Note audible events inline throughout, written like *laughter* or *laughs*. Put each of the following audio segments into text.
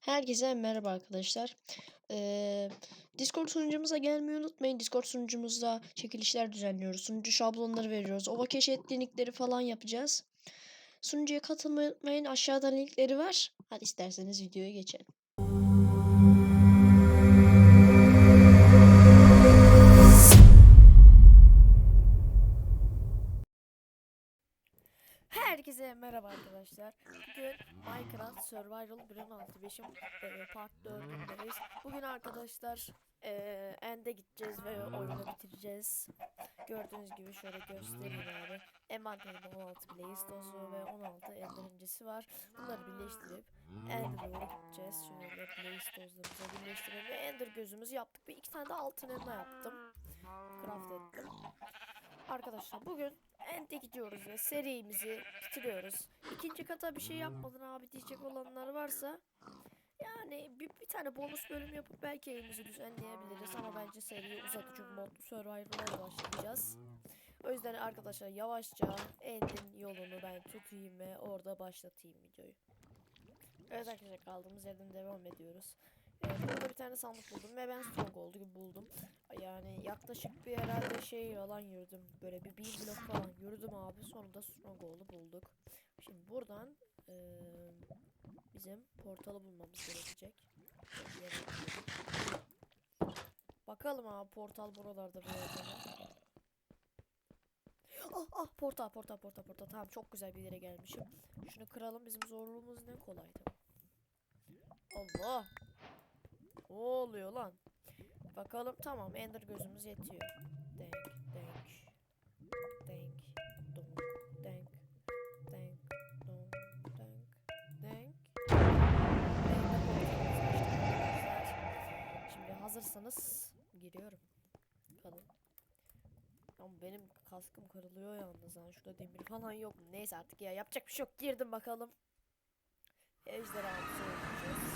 Herkese merhaba arkadaşlar. Ee, Discord sunucumuza gelmeyi unutmayın. Discord sunucumuzda çekilişler düzenliyoruz. Sunucu şablonları veriyoruz. Ova keşi etkinlikleri falan yapacağız. Sunucuya katılmayı unutmayın. Aşağıda linkleri var. Hadi isterseniz videoya geçelim. Herkese merhaba arkadaşlar. Bugün Minecraft Survival 1.6.5'in e, part 4'ündeyiz. Bugün arkadaşlar e, End'e gideceğiz ve oyunu bitireceğiz. Gördüğünüz gibi şöyle göstereyim abi. Envanterimde 16 Blaze ve 16 Ender var. Bunları birleştirip End'e doğru gideceğiz. Şöyle Blaze dozlarımızı birleştirelim ve Ender gözümüzü yaptık. Ve iki tane de altın elma yaptım. Craft ettim. Arkadaşlar bugün End'e gidiyoruz ve serimizi bitiriyoruz. İkinci kata bir şey yapmadın abi diyecek olanlar varsa yani bir, bir tane bonus bölüm yapıp belki evimizi düzenleyebiliriz ama bence seriyi çünkü modlu Survival'a başlayacağız. O yüzden arkadaşlar yavaşça End'in yolunu ben tutayım ve orada başlatayım videoyu. Evet arkadaşlar kaldığımız yerden devam ediyoruz. Ee, burada bir tane sandık buldum ve ben stronghold gibi buldum. Yani yaklaşık bir herhalde şey yalan yürüdüm. Böyle bir bin blok falan yürüdüm abi. Sonunda stronghold'u bulduk. Şimdi buradan eee, bizim portalı bulmamız gerekecek. Bir. Bakalım abi portal buralarda bir? Ah ah portal portal portal portal. Tamam çok güzel bir yere gelmişim. Şunu kıralım bizim zorluğumuz ne kolaydı. Allah. Ne oluyor lan? Bakalım tamam Ender gözümüz yetiyor. Denk denk. Denk. Dong. Denk. Denk. Dong. Denk. Denk. Şimdi hazırsanız giriyorum. Bakalım. Ama benim kaskım kırılıyor yalnız ha. Şurada demir falan yok. Neyse artık ya yapacak bir şey yok. Girdim bakalım. Ejderhamızı öldüreceğiz.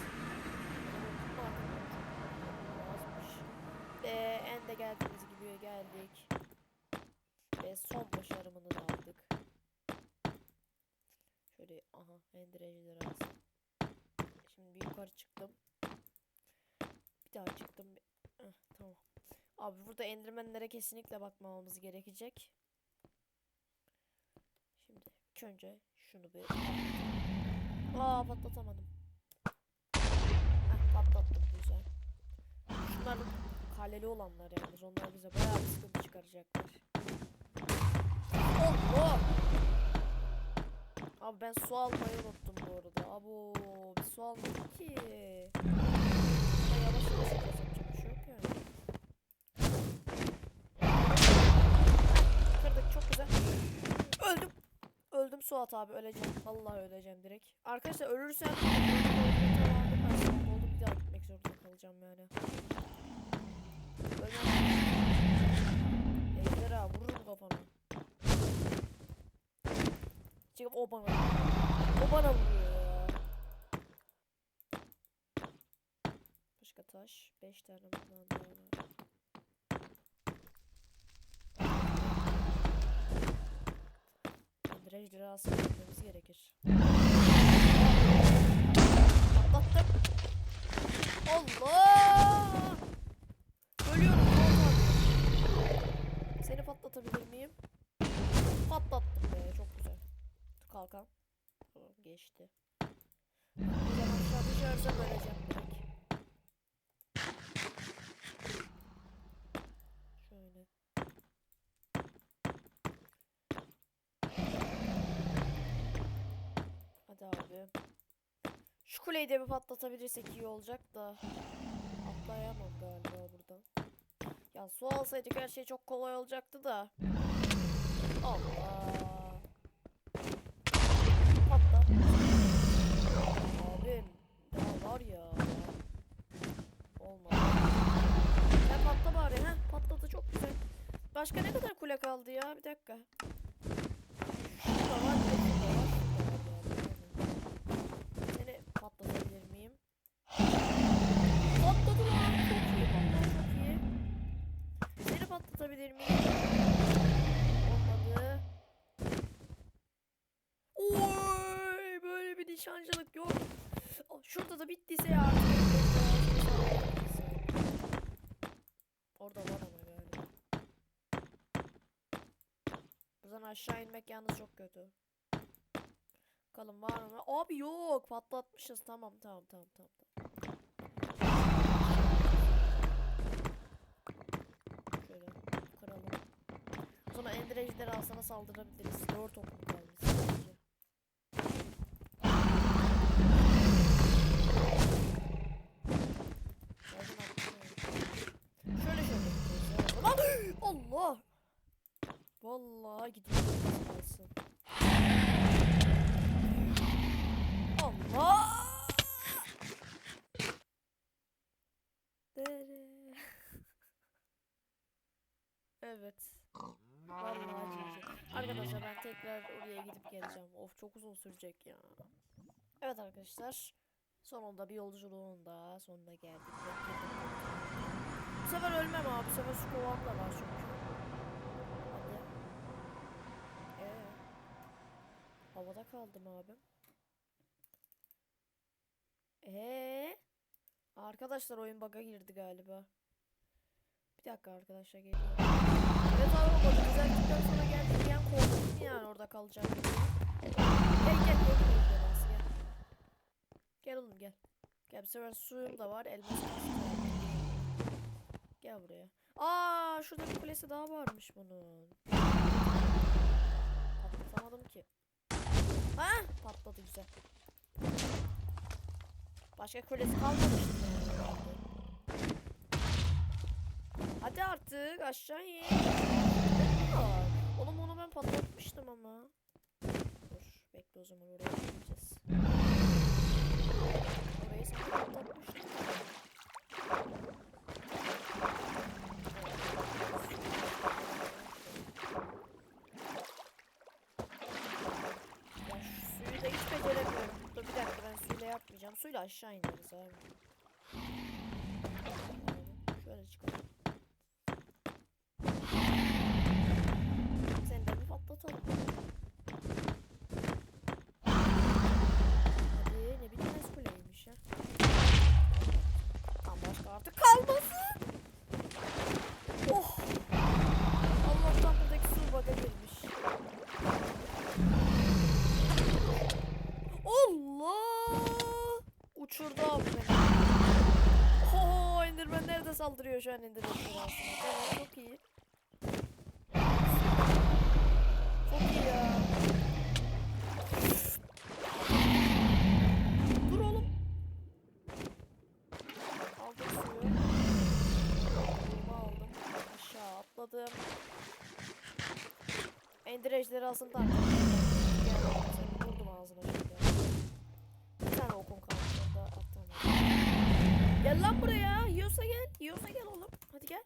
Azmış. Ve ende geldiğimiz gibi geldik. Ve son başarımını da aldık. Şöyle aha ender ejderhası. Şimdi bir yukarı çıktım. Bir daha çıktım. Heh, tamam. Abi burada endermenlere kesinlikle bakmamamız gerekecek. Şimdi ilk önce şunu bir Aa patlatamadım. Heh, patlattım güzel. Şunlar kaleli olanlar yalnız. Onlar bize bayağı bir sıkıntı çıkaracaklar. Oh, oh! Abi ben su almayı unuttum bu arada. Abo bir su almadım ki. Yavaş yavaş yapacak bir şey yok yani. Kırdık çok güzel. Öldüm. Öldüm Suat abi öleceğim. Vallahi öleceğim direkt. Arkadaşlar ölürsem oldum bir daha gitmek zorunda kalacağım yani. Ejderha vururum kafana. Çıkıp o bana. O bana vuruyor ya. Başka taş. 5 tane bundan daha var. Ender ejderhası görmemiz gerekir. Patlattım. Allah! Patlatabilir miyim? Patlattım be çok güzel. Kalkan. Geçti. Buradan aşağı direkt. Şöyle. Hadi abi. Şu kuleyi de bir patlatabilirsek iyi olacak da. Atlayamam galiba. Ya su alsaydık her şey çok kolay olacaktı da. Allah. Patla. Abim. Ya var ya. Olmadı. Sen patla bari ha. Patladı çok güzel. Başka ne kadar kule kaldı ya? Bir dakika. Şurada var, nişancılık yok. Şurada da bittiyse ya bittiyse. Orada var ama galiba. Buradan aşağı inmek yalnız çok kötü. Bakalım var mı? Abi yok patlatmışız. Tamam tamam tamam tamam. tamam. Şöyle kıralım. O zaman Ender Ejderi alsana saldırabiliriz. 4 okum kalmış sadece. Zaten atlıyorum. Şöyle şöyle gideceğiz ya o zaman. Allah! Vallahi gidiyor. Allah! Evet. Vallahi. Arkadaşlar ben tekrar oraya gidip geleceğim. Of çok uzun sürecek ya. Evet arkadaşlar. Sonunda bir yolculuğun da sonuna geldik. Bu sefer ölmem abi. Bu sefer var çünkü. Hadi. Ee, havada kaldım abim. Ee, arkadaşlar oyun bug'a girdi galiba. Bir dakika arkadaşlar geliyor. Evet abi o bug'ı düzelttikten sonra geldi diyen korktum yani orada kalacak. Gel gel gel gel gel oğlum gel. Gel bir sefer suyum da var elmas. Gel buraya. Aa şurada bir kulesi daha varmış bunun. Patlatamadım ki. Ha patladı güzel. Başka kulesi herhalde. Hadi artık aşağı in. Oğlum onu ben patlatmıştım ama. Dur bekle o zaman oraya gideceğiz. Orayı sen patlatmıştın. Ya şu suyu da hiç beceremiyorum. Dur bir dakika ben suyla yapmayacağım. Suyla aşağı ineriz abi. Saldırıyor şu an Enderman aslında. Tamam çok iyi. Çok iyi ya. Dur oğlum. Aldım suyu. Kolumu aldım. Aşağı atladım. Ender ejderi aslında seni vurdum ağzına şimdi. Bir tane okun kaldı. Gel lan buraya. Yiyorsa gel. Yiyorsa gel oğlum. Hadi. Gel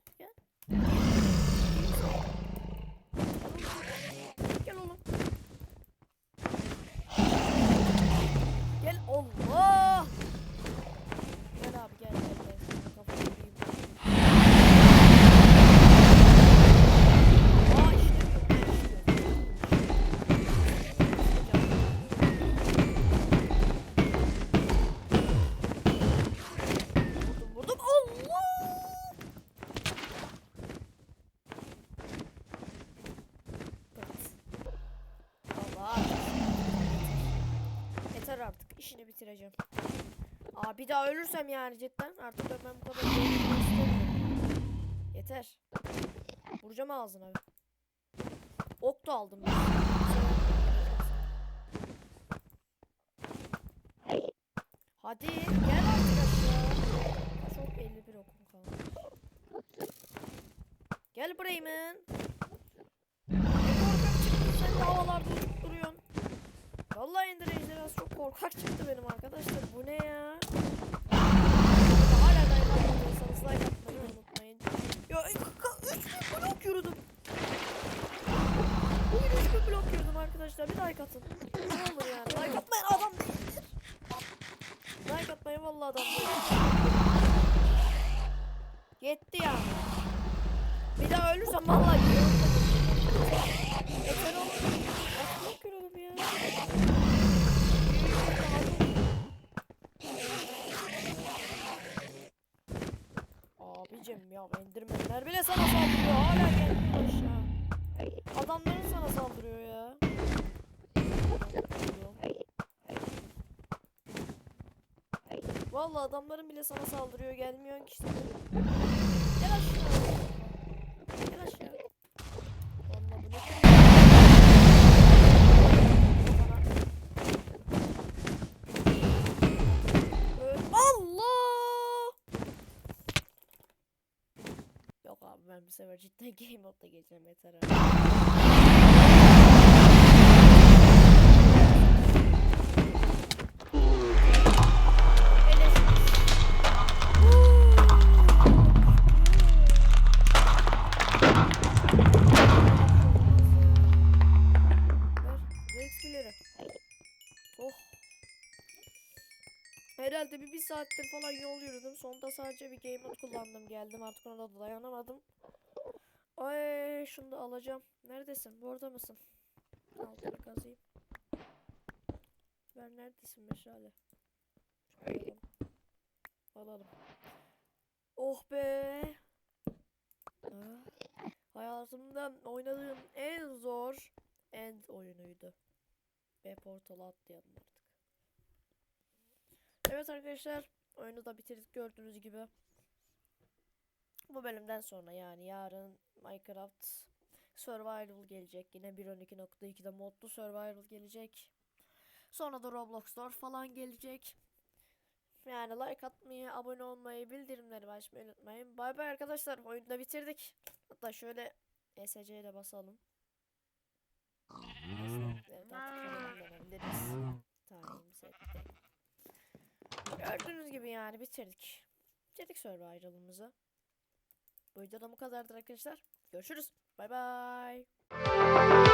işini bitireceğim. Aa bir daha ölürsem yani cidden artık ben bu kadar. Yeter. Vuracağım ağzına. Ok da aldım. ben. Hadi gel aşağı. Çok 51 okum kalmış. Gel Bremen. Ne korkak sen havalarda duruyorsun. Vallahi Ejderhası çok korkak çıktı benim arkadaşlar. Bu ne ya? Hala da inanmadıysanız like atmayı unutmayın. Ya 3 blok yürüdüm. Bugün 3 blok yürüdüm arkadaşlar. Bir like atın. Ya endirmenler bile sana saldırıyor. Hala gelmiyor aşağı. Adamların sana saldırıyor ya. Vallahi adamların bile sana saldırıyor. Gelmiyorsun ki sefer cidden *laughs* game ver XP'leri. Oh. Herhalde bir, bir saattir falan yol yürüdüm. Sonunda sadece bir game mode kullandım. Geldim artık ona da dayanamadım. Şunu da alacağım. Neredesin? Burada mısın? Altına kazayım. Ver neredesin meşale? Alalım. Alalım. Oh be. Ah, Hayatımda oynadığım en zor end oyunuydu. Ve portala atlayalım artık. Evet arkadaşlar oyunu da bitirdik gördüğünüz gibi. Bu bölümden sonra yani yarın Minecraft Survival gelecek. Yine 1.12.2'de modlu Survival gelecek. Sonra da Roblox Store falan gelecek. Yani like atmayı, abone olmayı, bildirimleri açmayı unutmayın. Bay bay arkadaşlar. Oyunu da bitirdik. Hatta şöyle ESC ile basalım. Evet artık. Gördüğünüz gibi yani bitirdik. Bitirdik Survival'ımızı. Bu videoda bu kadardır arkadaşlar. Görüşürüz. Bay bay.